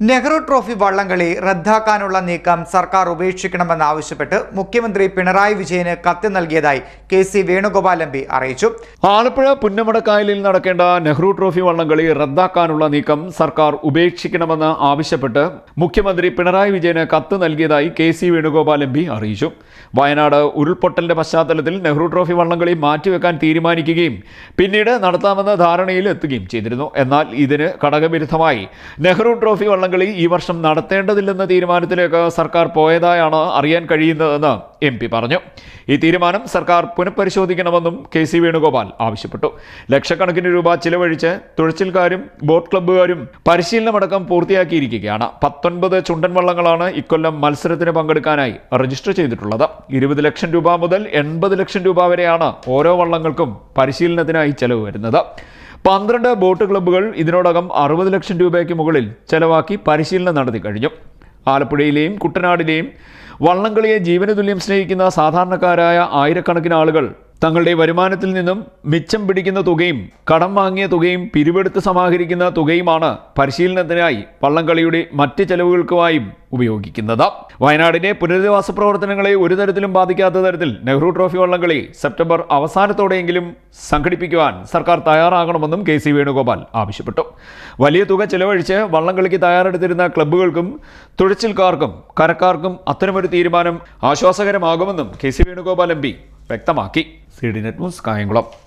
Nehru trophy വള്ളംകളി റദ്ദാക്കാനുള്ള നീക്കം സർക്കാർ ഉപേക്ഷിക്കണമെന്നാവശ്യപ്പെട്ട് മുഖ്യമന്ത്രി പിണറായി വിജയന് കത്ത് നൽകിയതായി K C Venugopal M P അറിയിച്ചു. ആലപ്പുഴ പുന്നമടക്കായലിൽ നടക്കേണ്ട നെഹ്റു ട്രോഫി വള്ളംകളി റദ്ദാക്കാനുള്ള നീക്കം സർക്കാർ ഉപേക്ഷിക്കണമെന്ന് ആവശ്യപ്പെട്ട് മുഖ്യമന്ത്രി പിണറായി വിജയന് കത്ത് നൽകിയതായി K C Venugopal M P അറിയിച്ചു. വയനാട് ഉരുൾപൊട്ടലിന്റെ പശ്ചാത്തലത്തിൽ നെഹ്റു ട്രോഫി വള്ളംകളി മാറ്റിവെക്കാൻ തീരുമാനിക്കുകയും പിന്നീട് നടത്താമെന്ന ധാരണയിൽ എത്തുകയും ചെയ്തിരുന്നു. എന്നാൽ ഇതിന് ഘടകവിരുദ്ധമായി നെഹ്റു ട്രോഫി വള്ളംകളി ഈ വർഷം നടത്തേണ്ടതില്ലെന്ന തീരുമാനത്തിലേക്ക് സർക്കാർ പോയതായാണ് അറിയാൻ കഴിയുന്നതെന്ന് എം പി പറഞ്ഞു. ഈ തീരുമാനം സർക്കാർ പുനഃപരിശോധിക്കണമെന്നും കെ സി വേണുഗോപാൽ ആവശ്യപ്പെട്ടു. ലക്ഷക്കണക്കിന് രൂപ ചിലവഴിച്ച് തുഴച്ചിൽക്കാരും ബോട്ട് ക്ലബ്ബുകാരും പരിശീലനമടക്കം പൂർത്തിയാക്കിയിരിക്കുകയാണ്. പത്തൊൻപത് ചുണ്ടൻ വള്ളങ്ങളാണ് ഇക്കൊല്ലം മത്സരത്തിന് പങ്കെടുക്കാനായി രജിസ്റ്റർ ചെയ്തിട്ടുള്ളത്. ഇരുപത് ലക്ഷം രൂപ മുതൽ എൺപത് ലക്ഷം രൂപ വരെയാണ് ഓരോ വള്ളങ്ങൾക്കും പരിശീലനത്തിനായി ചെലവ് വരുന്നത്. പന്ത്രണ്ട് ബോട്ട് ക്ലബ്ബുകൾ ഇതിനോടകം അറുപത് ലക്ഷം രൂപയ്ക്ക് മുകളിൽ ചെലവാക്കി പരിശീലനം നടത്തി കഴിഞ്ഞു. ആലപ്പുഴയിലെയും കുട്ടനാടിലെയും വള്ളംകളിയെ ജീവനതുല്യം സ്നേഹിക്കുന്ന സാധാരണക്കാരായ ആയിരക്കണക്കിന് ആളുകൾ തങ്ങളുടെ വരുമാനത്തിൽ നിന്നും മിച്ചം പിടിക്കുന്ന തുകയും കടം വാങ്ങിയ തുകയും പിരിവെടുത്ത് സമാഹരിക്കുന്ന തുകയുമാണ് പരിശീലനത്തിനായി വള്ളംകളിയുടെ മറ്റ് ചെലവുകൾക്കുമായും ഉപയോഗിക്കുന്നത്. വയനാടിന്റെ പുനരധിവാസ പ്രവർത്തനങ്ങളെ ഒരു തരത്തിലും ബാധിക്കാത്ത തരത്തിൽ നെഹ്റു ട്രോഫി വള്ളംകളി സെപ്റ്റംബർ അവസാനത്തോടെയെങ്കിലും സംഘടിപ്പിക്കുവാൻ സർക്കാർ തയ്യാറാകണമെന്നും കെ സി വേണുഗോപാൽ ആവശ്യപ്പെട്ടു. വലിയ തുക ചെലവഴിച്ച് വള്ളംകളിക്ക് തയ്യാറെടുത്തിരുന്ന ക്ലബ്ബുകൾക്കും തുഴച്ചിൽക്കാർക്കും കരക്കാർക്കും അത്തരമൊരു തീരുമാനം ആശ്വാസകരമാകുമെന്നും കെ സി വേണുഗോപാൽ എം വ്യക്തമാക്കി. C D net news Kayamkulam.